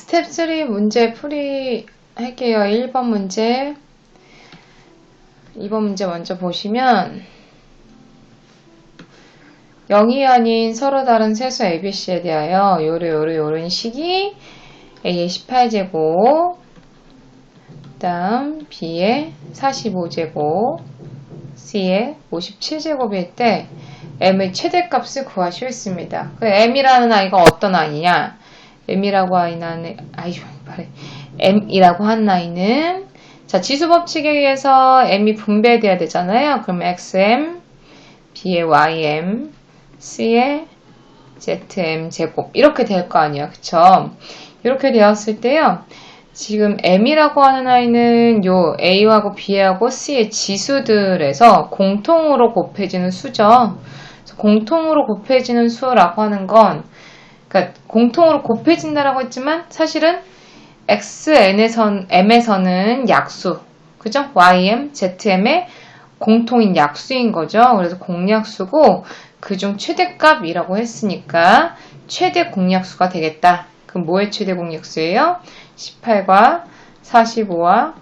스텝 3 문제 풀이 할게요. 1번 문제. 2번 문제 먼저 보시면 0이 아닌 서로 다른 세수 ABC에 대하여 요래 요래 요런 식이 A의 18제곱 그 다음 B의 45제곱 C의 57제곱일 때 M의 최대값을 구하시오 했습니다. 그 M이라는 아이가 어떤 아이냐? M이라고 하는 아이 말해 M이라고 한 아이는 자 지수 법칙에 의해서 M이 분배돼야 되잖아요. 그럼 XM, B의 YM, C의 ZM 제곱 이렇게 될 거 아니야, 그쵸? 이렇게 되었을 때요. 지금 M이라고 하는 아이는 요 A하고 B하고 C의 지수들에서 공통으로 곱해지는 수죠. 공통으로 곱해지는 수라고 하는 건 그러니까 공통으로 곱해진다라고 했지만 사실은 XN에선 M에서는 약수, 그죠? YM, ZM의 공통인 약수인 거죠. 그래서 공약수고 그중 최대값이라고 했으니까 최대 공약수가 되겠다. 그럼 뭐의 최대 공약수예요? 18과 45와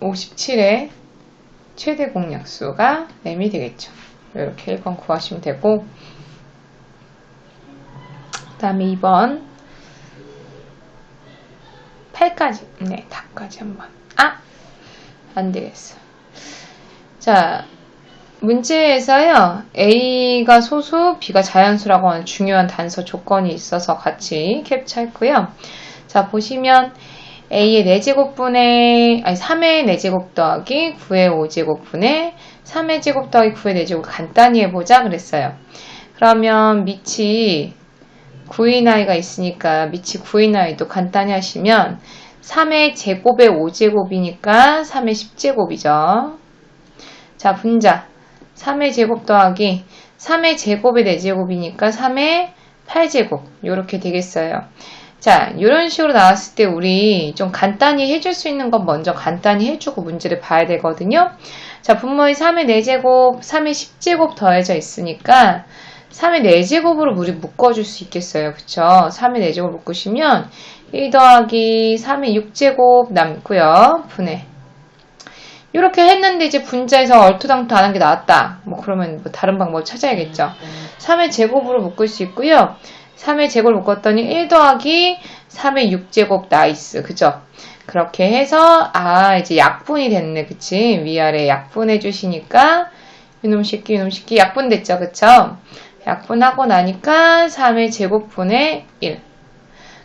57의 최대 공약수가 M이 되겠죠. 이렇게 1번 구하시면 되고 그 다음에 2번 8까지 네, 답까지 한번 아! 안 되겠어. 자, 문제에서요, A가 소수, B가 자연수라고 하는 중요한 단서 조건이 있어서 같이 캡처했고요. 자, 보시면 A의 4제곱분의, 아니, 3의 4제곱 더하기 9의 5제곱분의 3의 제곱 더하기 9의 4제곱 간단히 해보자 그랬어요. 그러면 밑이 9인 아이가 있으니까 밑이 9인 아이도 간단히 하시면 3의 제곱의 5제곱이니까 3의 10제곱이죠. 자, 분자. 3의 제곱 더하기 3의 제곱의 4제곱이니까 3의 8제곱. 이렇게 되겠어요. 자, 이런 식으로 나왔을 때 우리 좀 간단히 해줄 수 있는 건 먼저 간단히 해주고 문제를 봐야 되거든요. 자, 분모의 3의 4제곱, 3의 10제곱 더해져 있으니까 3의 4제곱으로 우리 묶어줄 수 있겠어요. 그쵸? 3의 4제곱 묶으시면 1 더하기 3의 6제곱 남고요. 분해. 이렇게 했는데 이제 분자에서 얼토당토 안 한 게 나왔다. 뭐 그러면 뭐 다른 방법을 찾아야겠죠. 3의 제곱으로 묶을 수 있고요. 3의 제곱을 묶었더니 1 더하기 3의 6제곱 나이스. 그죠? 그렇게 해서 아 이제 약분이 됐네. 그치? 위아래 약분해 주시니까 이놈 새끼 이놈 새끼 약분 됐죠. 그쵸? 약분하고 나니까 3의 제곱분의 1.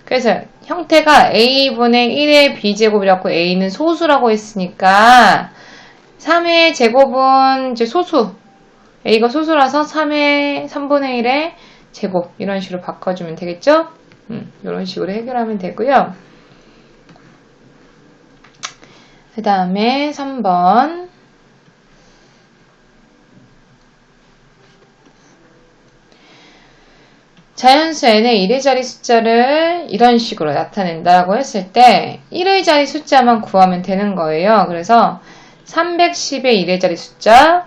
그래서 형태가 a분의 1의 b제곱이라고 a는 소수라고 했으니까 3의 제곱은 이제 소수. a가 소수라서 3의 3분의 1의 제곱 이런 식으로 바꿔주면 되겠죠? 음, 이런 식으로 해결하면 되고요. 그 다음에 3번 자연수 n의 1의 자리 숫자를 이런 식으로 나타낸다고 했을 때 1의 자리 숫자만 구하면 되는 거예요. 그래서 310의 1의 자리 숫자,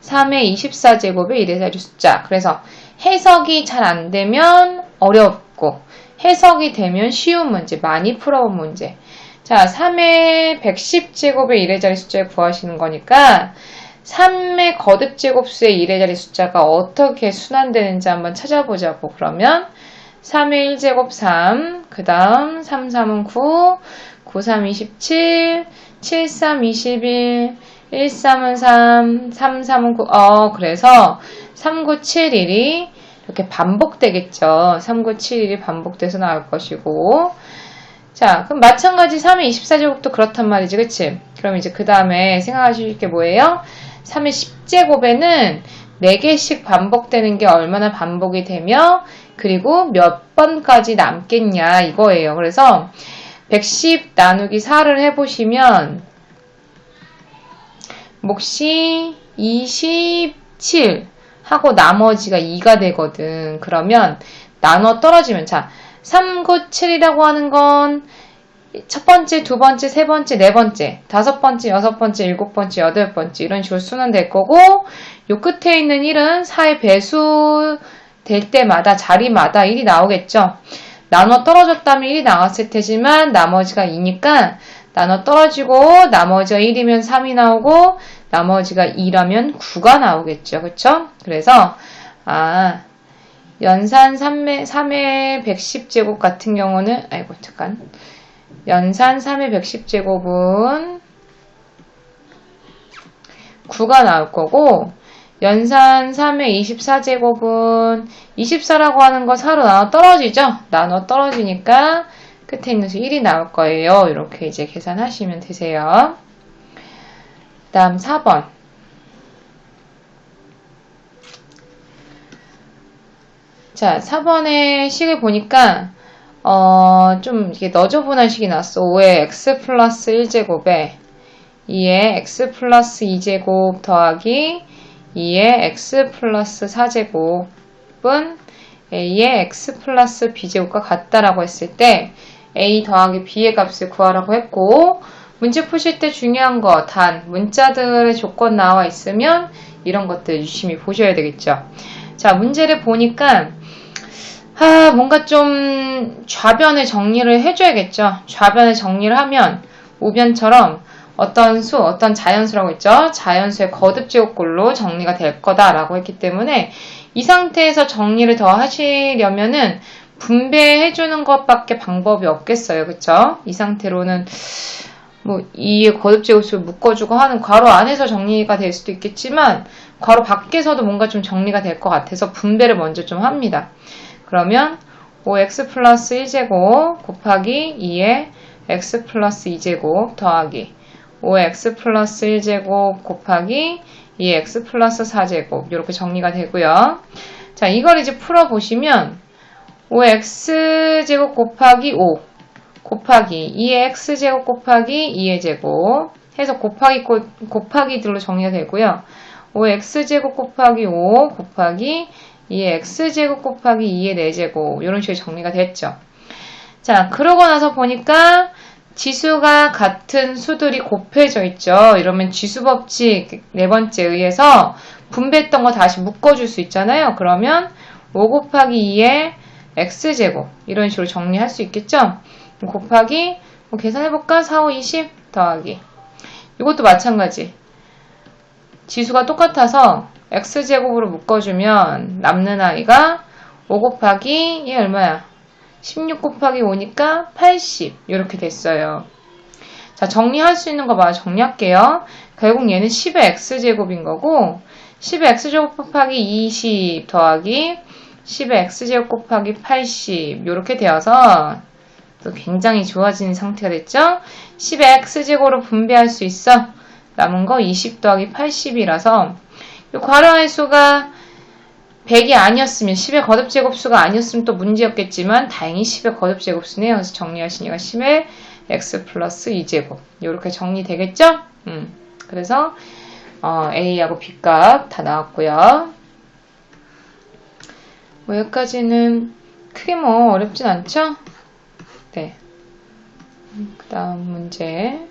3의 24제곱의 1의 자리 숫자. 그래서 해석이 잘 안 되면 어렵고 해석이 되면 쉬운 문제, 많이 풀어본 문제. 자, 3의 110제곱의 1의 자리 숫자를 구하시는 거니까 3의 거듭 제곱수의 1의 자리 숫자가 어떻게 순환되는지 한번 찾아보자고. 그러면 3의 1제곱 3, 그 다음 3, 3은 9, 9, 3, 27, 7, 3, 21, 1, 3은 3, 3, 3은 9. 어, 그래서 3, 9, 7, 1이 이렇게 반복되겠죠. 3, 9, 7, 1이 반복돼서 나올 것이고. 자, 그럼 마찬가지 3의 24제곱도 그렇단 말이지, 그치? 그럼 이제 그 다음에 생각하실 게 뭐예요? 3의 10제곱에는 4개씩 반복되는 게 얼마나 반복이 되며 그리고 몇 번까지 남겠냐 이거예요. 그래서 110 나누기 4를 해보시면 몫이 27 하고 나머지가 2가 되거든. 그러면 나눠 떨어지면 자 3, 9, 7이라고 하는 건 첫 번째, 두 번째, 세 번째, 네 번째, 다섯 번째, 여섯 번째, 일곱 번째, 여덟 번째 이런 식으로 순환될 거고 요 끝에 있는 1은 4의 배수 될 때마다 자리마다 1이 나오겠죠. 나눠 떨어졌다면 1이 나왔을 테지만 나머지가 2니까 나눠 떨어지고 나머지가 1이면 3이 나오고 나머지가 2라면 9가 나오겠죠. 그쵸? 그래서 아 연산 3의, 3의 110제곱 같은 경우는 아이고 잠깐 연산 3의 110제곱은 9가 나올 거고 연산 3의 24제곱은 24라고 하는 거 4로 나눠 떨어지죠? 나눠 떨어지니까 끝에 있는 수 1이 나올 거예요. 이렇게 이제 계산하시면 되세요. 그 다음 4번. 자, 4번의 식을 보니까, 어, 좀 이게 너저분한 식이 났어. 5의 x 플러스 1제곱에 2의 x 플러스 2제곱 더하기 2의 x 플러스 4제곱은 a의 x 플러스 b제곱과 같다라고 했을 때 a 더하기 b의 값을 구하라고 했고 문제 푸실 때 중요한 거 단 문자들의 조건 나와 있으면 이런 것들 유심히 보셔야 되겠죠. 자 문제를 보니까 아, 뭔가 좀 좌변의 정리를 해줘야겠죠. 좌변의 정리를 하면 우변처럼 어떤 수, 어떤 자연수라고 했죠. 자연수의 거듭 제곱꼴로 정리가 될 거다라고 했기 때문에 이 상태에서 정리를 더 하시려면은 분배해주는 것밖에 방법이 없겠어요. 그쵸? 이 상태로는 뭐, 이 거듭 제곱수를 묶어주고 하는 괄호 안에서 정리가 될 수도 있겠지만, 괄호 밖에서도 뭔가 좀 정리가 될 것 같아서 분배를 먼저 좀 합니다. 그러면 5x 플러스 1제곱 곱하기 2의 x 플러스 2제곱 더하기 5x 플러스 1제곱 곱하기 2x 플러스 4제곱 이렇게 정리가 되고요. 자 이걸 이제 풀어보시면 5x제곱 곱하기 5 곱하기 2의 x제곱 곱하기 2의 제곱 해서 곱하기 곱하기들로 정리가 되고요. 5x제곱 곱하기 5 곱하기 2의 x제곱 곱하기 2의 4제곱 이런 식으로 정리가 됐죠. 자 그러고 나서 보니까 지수가 같은 수들이 곱해져 있죠. 이러면 지수 법칙 네 번째 의해서 분배했던 거 다시 묶어줄 수 있잖아요. 그러면 5 곱하기 2의 x제곱 이런 식으로 정리할 수 있겠죠. 곱하기 뭐 계산해볼까? 4, 5, 20 더하기 이것도 마찬가지 지수가 똑같아서 x제곱으로 묶어주면 남는 아이가 5 곱하기 얘 얼마야? 16 곱하기 5니까 80 이렇게 됐어요. 자 정리할 수 있는 거 봐. 정리할게요. 결국 얘는 10의 x제곱인 거고 10의 x제곱 곱하기 20 더하기 10의 x제곱 곱하기 80 이렇게 되어서 또 굉장히 좋아지는 상태가 됐죠. 10의 x제곱으로 분배할 수 있어. 남은 거 20 더하기 80이라서 이 괄호의 수가 100이 아니었으면 10의 거듭제곱수가 아니었으면 또 문제였겠지만 다행히 10의 거듭제곱수네요. 그래서 정리하시니까 10의 x 플러스 2제곱 이렇게 정리되겠죠? 음, 그래서 어, A하고 B값 다 나왔고요. 뭐 여기까지는 크게 뭐 어렵진 않죠? 네. 그 다음 문제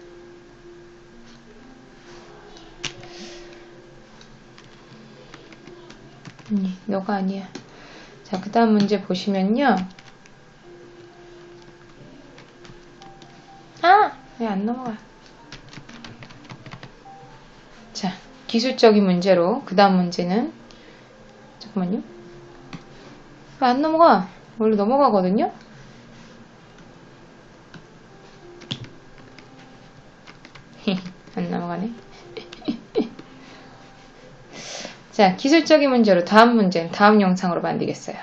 아니, 너가 아니야. 자, 그 다음 문제 보시면요. 아! 왜 안 넘어가? 자, 기술적인 문제로 그 다음 문제는 잠깐만요. 왜 안 넘어가? 원래 넘어가거든요? 안 넘어가네. 자, 기술적인 문제로 다음 문제는 다음 영상으로 만들겠어요.